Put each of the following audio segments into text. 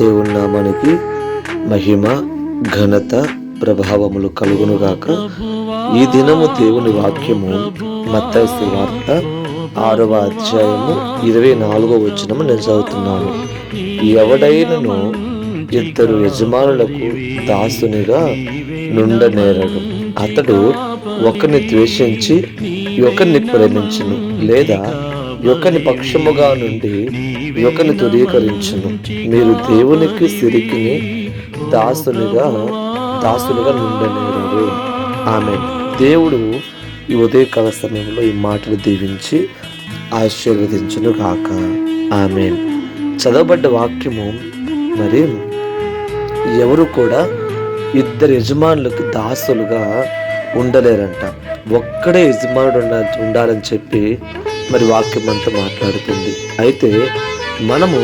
దేవుని నామానికి మహిమ ఘనత ప్రభావములు కలుగునుగాక ఈ దినము దేవుని వాక్యము మత్తయి వార్త ఆరవ అధ్యాయము ఇరవై నాలుగో వచనము నేను చదువుతున్నాను. ఎవడైనను ఇద్దరు యజమానులకు దాసునిగా నుండనేరడు. అతడు ఒకరిని ద్వేషించి ఒకరిని ప్రేమించును. లేదా యొక్కని పక్షముగా నుండి యొక్కని తురీకరించును మీరు దేవునికి సిరికిని దాసునిగా దాసులుగా నుండనేరు ఆమె దేవుడు ఈ ఉదయకాల సమయంలో ఈ మాటలు దీవించి ఆశీర్వదించును గాక. ఆమె చదవబడ్డ వాక్యము మరి ఎవరు కూడా ఇద్దరు యజమానులకు దాసులుగా ఉండలేరంట. ఒక్కడే యజమానుడు ఉండాలని చెప్పి మరి వాక్యం అంతా మాట్లాడుతుంది. అయితే మనము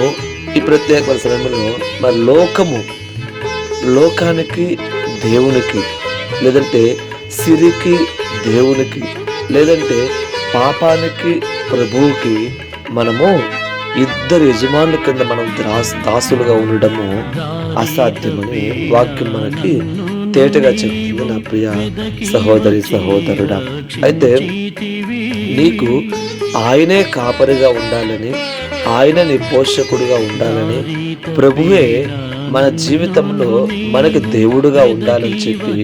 ఈ ప్రత్యేక సమయంలో మరి లోకము లోకానికి దేవునికి లేదంటే సిరికి దేవునికి లేదంటే పాపానికి ప్రభువుకి మనము ఇద్దరు యజమానుల కింద మనం దాసులుగా ఉండడము అసాధ్యమని వాక్యం మనకి తేటగా చెప్తుంది నా ప్రియ సహోదరి సహోదరుడా అయితే నీకు ఆయనే కాపరిగా ఉండాలని ఆయన నీ పోషకుడిగా ఉండాలని ప్రభువే మన జీవితంలో మనకి దేవుడుగా ఉండాలని చెప్పి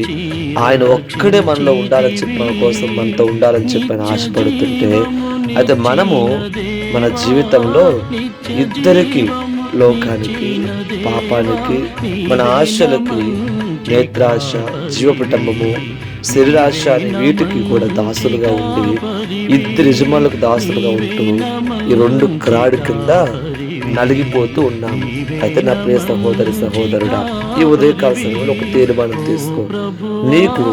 ఆయన ఒక్కడే మనలో ఉండాలని చెప్పి మన కోసం మనతో ఉండాలని చెప్పి ఆశపడుతుంటే అయితే మనము మన జీవితంలో ఇద్దరికి లోకానికి పాపానికి మన ఆశలకి నేత్రాశ జీవపటంబము శరీరాశ అని వీటికి కూడా దాసులుగా ఉండి ఇద్దరు యజమానులకు దాసులుగా ఉంటూ ఈ రెండు క్రాడు కింద నలిగిపోతూ ఉన్నాము అయితే నా ప్రియ సహోదరి సహోదరుడా ఈ ఉదయకాల సమయంలో ఒక తీర్మానం తీసుకో. నీకు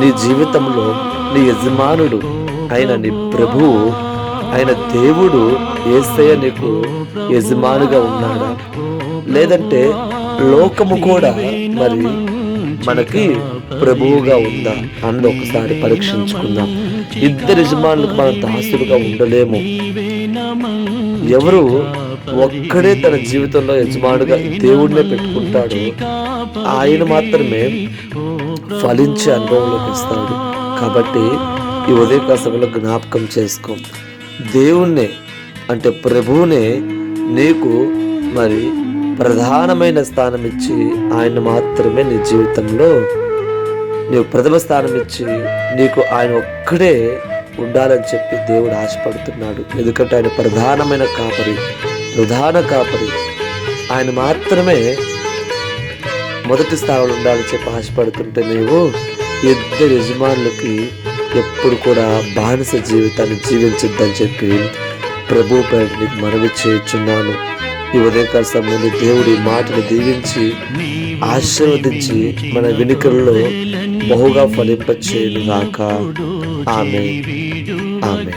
నీ జీవితంలో నీ యజమానుడు అయిన నీ ప్రభువు ఆయన దేవుడు ఏసయ్య నీకు యజమానుగా ఉన్నాడా? లేదంటే లోకము కూడా మరి మనకి ప్రభువుగా ఉందా అన్న ఒకసారి పరీక్షించుకుందాం. ఇద్దరు యజమానులకు మనం దాసులుగా ఉండలేము. ఎవరు ఒక్కడే తన జీవితంలో యజమానుగా దేవుడినే పెట్టుకుంటాడు. ఆయన మాత్రమే ఫలించే అనుభవంలోకి వస్తాడు. కాబట్టి ఈ ఉదయకాశంలో జ్ఞాపకం చేసుకో. దేవుణ్ణే అంటే ప్రభువునే నీకు మరి ప్రధానమైన స్థానం ఇచ్చి ఆయన మాత్రమే నీ జీవితంలో నీవు ప్రథమ స్థానం ఇచ్చి నీకు ఆయన ఒక్కడే ఉండాలని చెప్పి దేవుడు ఆశపడుతున్నాడు. ఎందుకంటే ఆయన ప్రధానమైన కాపరి ప్రధాన కాపరి. ఆయన మాత్రమే మొదటి స్థానంలో ఉండాలని చెప్పి ఆశపడుతుంటే నీవు ఇద్దరు యజమానులకి ఎప్పుడు కూడా బానిస జీవితాన్ని జీవించొద్దని చెప్పి ప్రభు పేరు మనవి చేయుచున్నాను. ఈ ఉదయకాల సమయంలో దేవుడి మాటలు దీవించి ఆశీర్వదించి మన వెనుకల్లో బహుగా ఫలింపచేయను గాక ఆమె ఆమె